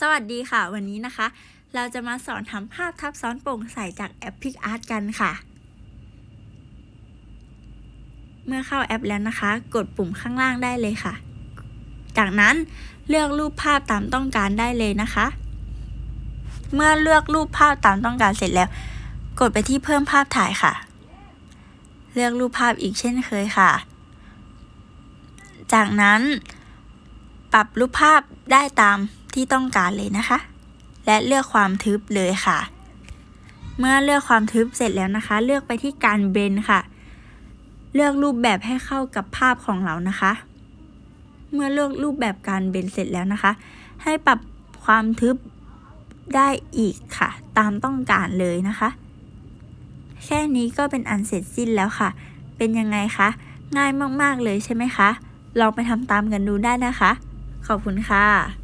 สวัสดีค่ะ วันนี้นะคะ เราจะมาสอนทำภาพทับซ้อนโปร่งใสจากแอป PicArt กันค่ะ เมื่อเข้าแอปแล้วนะคะ กดปุ่มข้างล่างได้เลยค่ะ จากนั้นเลือกรูปภาพตามต้องการได้เลยนะคะ เมื่อเลือกรูปภาพตามต้องการเสร็จแล้ว กดไปที่เพิ่มภาพถ่ายค่ะ เลือกรูปภาพอีกเช่นเคยค่ะ จากนั้น ปรับรูปภาพได้ตาม ที่ต้องการเลยนะคะ และเลือกความทึบเลยค่ะ เมื่อเลือกความทึบเสร็จแล้วนะคะ เลือกไปที่การเบนค่ะ เลือกรูปแบบให้เข้ากับภาพของเรานะคะ เมื่อเลือกรูปแบบการเบนเสร็จแล้วนะคะ ให้ปรับความทึบได้อีกค่ะ ตามต้องการเลยนะคะ แค่นี้ก็เป็นอันเสร็จสิ้นแล้วค่ะ เป็นยังไงคะ ง่ายมากๆเลยใช่ไหมคะ ลองไปทำตามกันดูได้นะคะ ขอบคุณค่ะ